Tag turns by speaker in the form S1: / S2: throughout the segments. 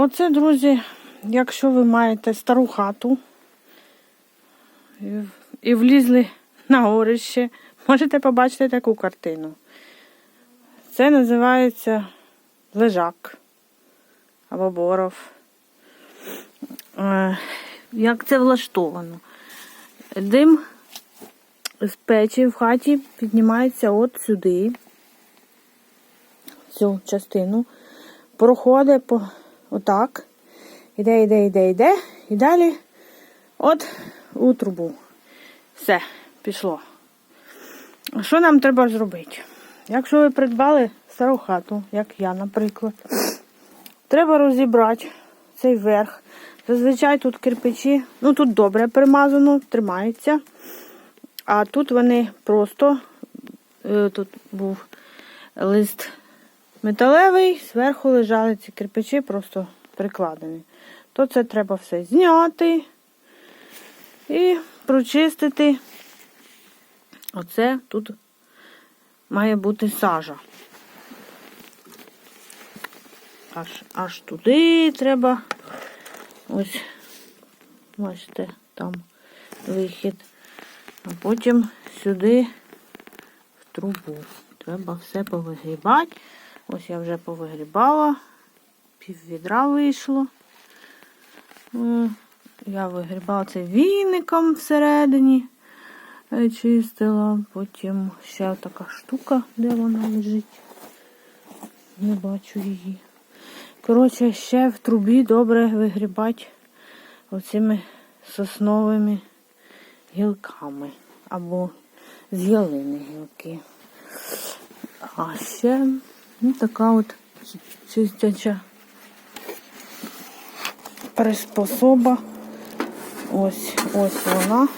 S1: Оце, друзі, якщо ви маєте стару хату і- влізли на горище, можете побачити таку картину. Це називається лежак або боров. Е, Як це влаштовано? Дим з печі в хаті піднімається от сюди, цю частину, проходить по отак, іде, іде, іде, іде, і далі от у трубу. Все, пішло. Що нам треба зробити? Якщо ви придбали стару хату, як я, наприклад, треба розібрати цей верх. Зазвичай тут кирпичі, ну тут добре примазано, тримається. А тут вони просто, е, тут був лист металевий, зверху лежали ці кирпичі, просто прикладені. То це треба все зняти і прочистити. Оце тут має бути сажа. Аж, аж туди треба. Ось, бачите, там вихід. А потім сюди в трубу. Треба все повигрібати. Ось я вже повигрібала, пів відра вийшло. Я вигрібала це віником всередині, е, чистила. Потім ще така штука, де вона лежить. Не бачу її. Коротше, ще в трубі добре вигрібати оцими сосновими гілками або з ялини гілки. А ще ну, така от чистяча приспособа. Ось ось вона.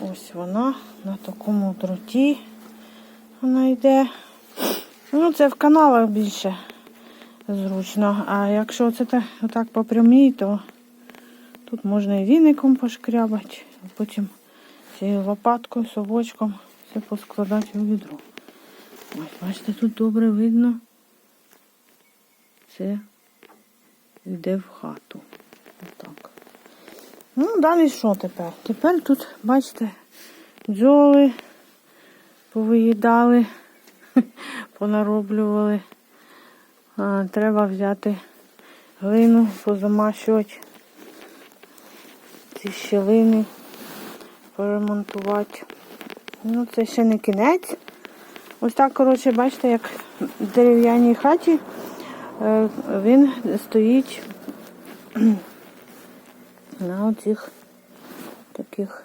S1: Ось вона на такому дроті вона йде. Ну, це в каналах більше зручно. А якщо це так, отак по прямій, то тут можна і віником пошкрябати, потім цією лопаткою, совочком все поскладати у відро. Ось, бачите, тут добре видно. Це йде в хату. Отак. Ну, далі що тепер? Тепер тут, бачите, бджоли повиїдали, понароблювали. А, треба взяти глину, позамащувати ці щілини, поремонтувати. Ну, це ще не кінець. Ось так, коротше, бачите, як в дерев'яній хаті е, він стоїть на оцих таких.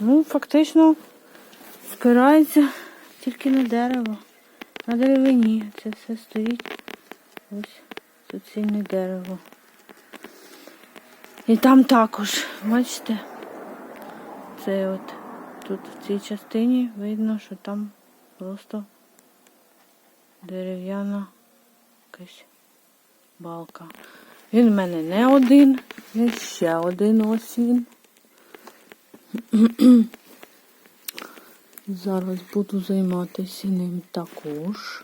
S1: Ну, фактично спирається тільки на дерево. На деревині. Це все стоїть. Ось суцільне дерево. І там також, бачите, це от тут в цій частині видно, що там просто дерев'яна якась балка. Він в мене не один, є ще один ось він. Зараз буду займатися ним також.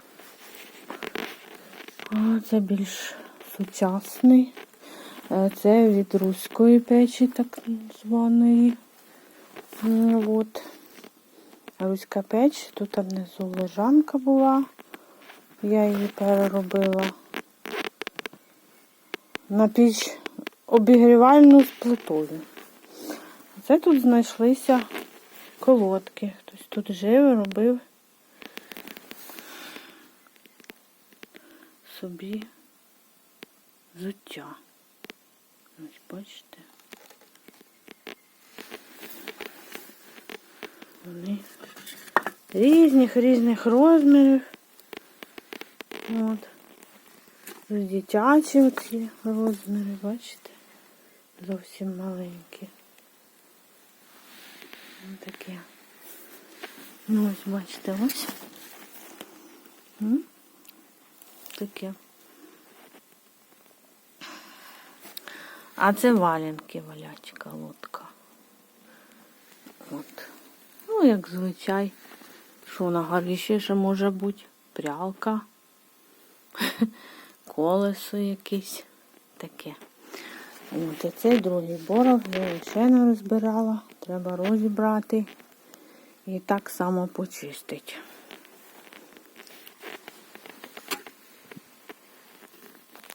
S1: А це більш сучасний. Е, Це від руської печі, так званої. Е, От. Руська печ. Тут внизу лежанка була. Я її переробила на піч обігрівальну з плитою. Це тут знайшлися колодки. Хтось тут жив, робив собі взуття. Ось бачите. Вони різних різних розмірів. От. Дитячі ці розміри, бачите? Зовсім маленькі. Ось таке. Ну ось бачите, ось. Таке. А це валянки валять, колодка. От. Ну, як звичай. Що на горищі ще може бути? Прялка. колесо якесь таке. От, цей другий боров я ще не розбирала. Треба розібрати і так само почистити.